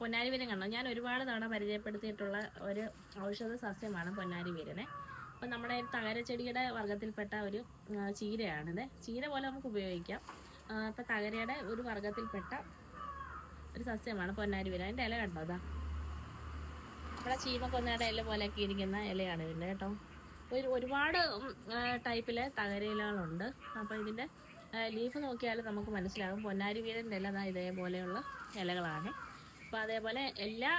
പൊന്നാരി വീരൻ കണ്ടോ? ഞാൻ ഒരുപാട് തവണ പരിചയപ്പെടുത്തിയിട്ടുള്ള ഒരു ഔഷധ സസ്യമാണ് പൊന്നാരി വീരനെ. അപ്പം നമ്മുടെ തകരച്ചെടിയുടെ വർഗത്തിൽപ്പെട്ട ഒരു ചീരയാണിത്. ചീര പോലെ നമുക്ക് ഉപയോഗിക്കാം. അപ്പം തകരയുടെ ഒരു വർഗത്തിൽപ്പെട്ട ഒരു സസ്യമാണ് പൊന്നാരി വീരൻ. അതിന്റെ ഇല കണ്ടോ അതാ നമ്മുടെ ചീമക്കൊന്നയുടെ ഇല പോലെയൊക്കെ ഇരിക്കുന്ന ഇലയാണ് ഇതിന്റെ കേട്ടോ. ഒരു ഒരുപാട് ടൈപ്പിലെ തകരയിലകളുണ്ട്. അപ്പോൾ ഇതിന്റെ ലീഫ് നോക്കിയാൽ നമുക്ക് മനസ്സിലാകും. പൊന്നാരി വീരന്റെ ഇല ഇതേപോലെയുള്ള ഇലകളാണ്. അപ്പോൾ അതേപോലെ എല്ലാ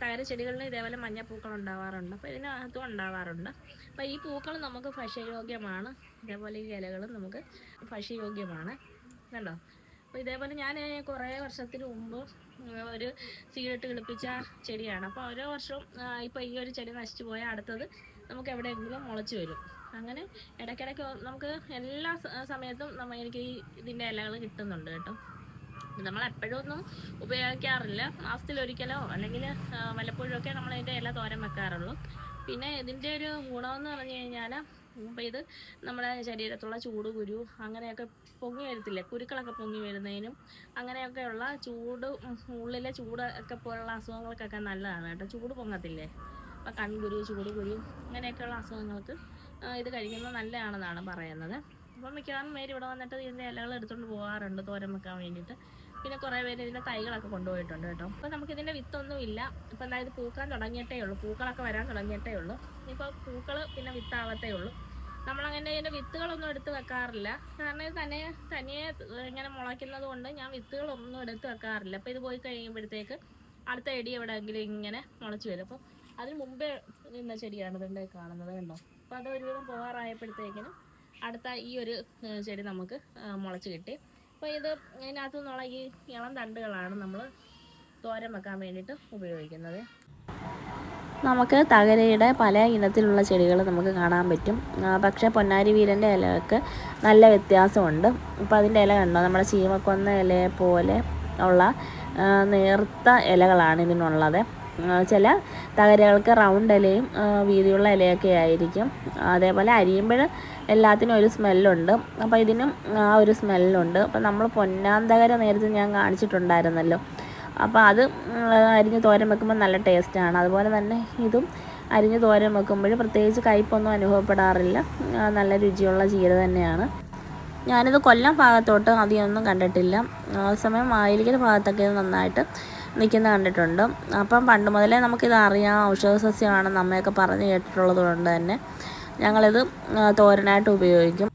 തകര ചെടികളിലും ഇതേപോലെ മഞ്ഞപ്പൂക്കൾ ഉണ്ടാവാറുണ്ട്. അപ്പോൾ ഇതിനകത്തും ഉണ്ടാവാറുണ്ട്. അപ്പോൾ ഈ പൂക്കൾ നമുക്ക് ഭക്ഷ്യയോഗ്യമാണ്. ഇതേപോലെ ഈ ഇലകളും നമുക്ക് ഭക്ഷ്യയോഗ്യമാണ്. കണ്ടോ? അപ്പോൾ ഇതേപോലെ ഞാൻ കുറേ വർഷത്തിന് മുമ്പ് ഒരു സീഡിട്ട് കിളിപ്പിച്ച ചെടിയാണ്. അപ്പോൾ ഓരോ വർഷവും ഇപ്പോൾ ഈ ഒരു ചെടി നശിച്ചു പോയാൽ അടുത്തത് നമുക്ക് എവിടെയെങ്കിലും മുളച്ചു വരും. അങ്ങനെ ഇടയ്ക്കിടയ്ക്ക് നമുക്ക് എല്ലാ സമയത്തും നമ്മ എനിക്ക് ഈ ഇതിന്റെ ഇലകൾ കിട്ടുന്നുണ്ട് കേട്ടോ. നമ്മൾ എപ്പോഴും ഒന്നും ഉപയോഗിക്കാറില്ല. മാസത്തിലൊരിക്കലോ അല്ലെങ്കിൽ വല്ലപ്പോഴും ഒക്കെ നമ്മൾ അതിന്റെ ഇല തോരൻ വെക്കാറുള്ളൂ. പിന്നെ ഇതിന്റെ ഒരു ഗുണമെന്ന് പറഞ്ഞു കഴിഞ്ഞാൽ അപ്പം ഇത് നമ്മുടെ ശരീരത്തുള്ള ചൂട് കുരു അങ്ങനെയൊക്കെ പൊങ്ങി വരത്തില്ലേ? കുരുക്കളൊക്കെ പൊങ്ങി വരുന്നതിനും അങ്ങനെയൊക്കെയുള്ള ചൂട് ഉള്ളിലെ ചൂട് ഒക്കെ പോലുള്ള അസുഖങ്ങൾക്കൊക്കെ നല്ലതാണ് കേട്ടോ. ചൂട് പൊങ്ങത്തില്ലേ? അപ്പം കൺകുരു ചൂട് കുരു അങ്ങനെയൊക്കെയുള്ള അസുഖങ്ങൾക്ക് ഇത് കഴിക്കുന്നത് നല്ലതാണെന്നാണ് പറയുന്നത്. അപ്പം മിക്കവാറും പേര് ഇവിടെ വന്നിട്ട് ഇതിന്റെ ഇലകൾ എടുത്തുകൊണ്ട് പോകാറുണ്ട് തോരൻ വെക്കാൻ വേണ്ടിയിട്ട് പിന്നെ കുറേ പേര് ഇതിന്റെ തൈകളൊക്കെ കൊണ്ടുപോയിട്ടുണ്ട് കേട്ടോ. അപ്പോൾ ഇതിന്റെ വിത്തൊന്നും ഇല്ല. ഇപ്പം അതായത് പൂക്കാൻ തുടങ്ങിയിട്ടേ ഉള്ളൂ. പൂക്കളൊക്കെ വരാൻ തുടങ്ങിയിട്ടേ ഉള്ളൂ. ഇപ്പോൾ പൂക്കൾ പിന്നെ വിത്താവത്തേ ഉള്ളൂ. നമ്മളങ്ങനെ ഇതിന്റെ വിത്തുകളൊന്നും എടുത്ത് വെക്കാറില്ല. കാരണം തന്നെ തനിയെ ഇങ്ങനെ മുളയ്ക്കുന്നത് കൊണ്ട് ഞാൻ വിത്തുകളൊന്നും എടുത്ത് വെക്കാറില്ല. അപ്പോൾ ഇത് പോയി കഴിയുമ്പോഴത്തേക്ക് അടുത്ത എടി എവിടെയെങ്കിലും ഇങ്ങനെ മുളച്ച് വരും. അപ്പോൾ അതിന് മുമ്പേ നിന്ന ചെടിയാണ് ഇതുണ്ടായി കാണുന്നത് കണ്ടോ? അപ്പോൾ അത് ഒരുവിധം പോകാറായപ്പോഴത്തേക്കിനും അടുത്ത ഈ ഒരു ചെടി നമുക്ക് മുളച്ച് കിട്ടി. അപ്പോൾ ഇത് ഇതിനകത്തു നിന്നുള്ള ഈ ഇളം തണ്ടുകളാണ് നമ്മൾ തോരൻ വെക്കാൻ വേണ്ടിയിട്ട് ഉപയോഗിക്കുന്നത്. നമുക്ക് തകരയുടെ പല ഇനത്തിലുള്ള ചെടികൾ നമുക്ക് കാണാൻ പറ്റും. പക്ഷേ പൊന്നാരി വീരന്റെ ഇലകൾക്ക് നല്ല വ്യത്യാസമുണ്ട്. അപ്പോൾ അതിന്റെ ഇല കണ്ടോ? നമ്മുടെ ചീമക്കൊന്ന ഇലയെ പോലെ ഉള്ള നേർത്ത ഇലകളാണ് ഇതിനുള്ളത്. ചില തകരകൾക്ക് റൗണ്ട് ഇലയും വീതിയുള്ള ഇലയൊക്കെ ആയിരിക്കും. അതേപോലെ അരിയുമ്പോൾ എല്ലാത്തിനും ഒരു സ്മെല്ലുണ്ട് അപ്പോൾ ഇതിനും ആ ഒരു സ്മെല്ലുണ്ട് അപ്പോൾ നമ്മൾ പൊന്നാന്തകര നേരത്തെ ഞാൻ കാണിച്ചിട്ടുണ്ടായിരുന്നല്ലോ. അപ്പോൾ അത് അരിഞ്ഞ് തോരൻ വെക്കുമ്പോൾ നല്ല ടേസ്റ്റാണ് അതുപോലെ തന്നെ ഇതും അരിഞ്ഞ് തോരൻ വെക്കുമ്പോൾ പ്രത്യേകിച്ച് കയ്പൊന്നും അനുഭവപ്പെടാറില്ല. നല്ല രുചിയുള്ള ചീര തന്നെയാണ്. ഞാനിത് കൊല്ലം ഭാഗത്തോട്ട് അധികമൊന്നും കണ്ടിട്ടില്ല. ആ സമയം മായിലിക്കൽ ഭാഗത്തൊക്കെ നന്നായിട്ട് നിൽക്കുന്ന കണ്ടിട്ടുണ്ട്. അപ്പം പണ്ട് മുതലേ നമുക്കിത് അറിയാം. ഔഷധ സസ്യമാണെന്ന് അമ്മയൊക്കെ പറഞ്ഞു കേട്ടിട്ടുള്ളത് കൊണ്ട് തന്നെ ഞങ്ങളിത് തോരനായിട്ട് ഉപയോഗിക്കും.